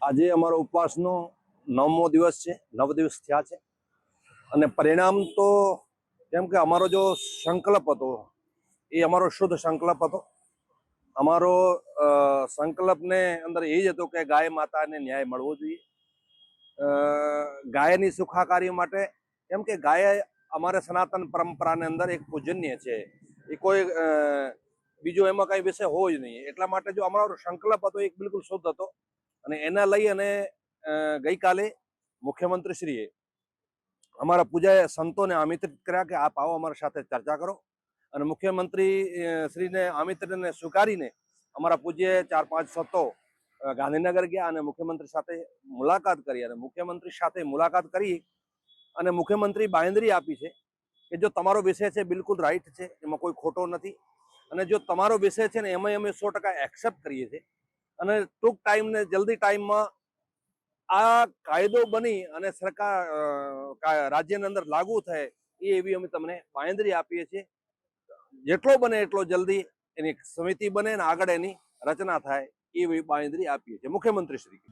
આજે અમારો ઉપવાસનો નવમો દિવસ છે, નવ દિવસ થયા છે. અને પરિણામ તો કેમ કે અમારો જો સંકલ્પ હતો, એ અમારો શુદ્ધ સંકલ્પ હતો. અમારો સંકલ્પને અંદર એ જ હતો કે ગાય માતાને ન્યાય મળવો જોઈએ. ગાયની સુખાકારી માટે કેમ કે ગાય અમારે સનાતન પરંપરાની અંદર એક પૂજનીય છે. એ કોઈ બીજો એમાં કઈ વિષય હોય નહીં. એટલા માટે જો અમારો સંકલ્પ હતો, એ બિલકુલ શુદ્ધ હતો. અને એના લઈ અને ગઈકાલે મુખ્યમંત્રીશ્રીએ અમારા પૂજાએ સંતોને આમંત્રિત કર્યા કે આપ આવો અમારા સાથે ચર્ચા કરો. અને મુખ્યમંત્રી શ્રીને આમંત્રણને સ્વીકારીને અમારા પૂજ્ય ચાર પાંચ સંતો ગાંધીનગર ગયા અને મુખ્યમંત્રી સાથે મુલાકાત કરી અને મુખ્યમંત્રી સાથે મુલાકાત કરી અને મુખ્યમંત્રી બાંયંદરી આપી છે કે જો તમારો વિષય છે બિલકુલ રાઈટ છે, એમાં કોઈ ખોટો નથી. અને જો તમારો વિષય છે ને એમાં અમે સો ટકા એક્સેપ્ટ કરીએ છીએ અને ટૂંક ટાઈમ ને જલ્દી ટાઈમમાં આ કાયદો બની અને સરકાર રાજ્યની અંદર લાગુ થાય એ એવી અમે તમને બાંયધરી આપીએ છીએ. જેટલો બને એટલો જલ્દી એની સમિતિ બને ને આગળ એની રચના થાય એવી બાંયધરી આપીએ છીએ. મુખ્યમંત્રી શ્રી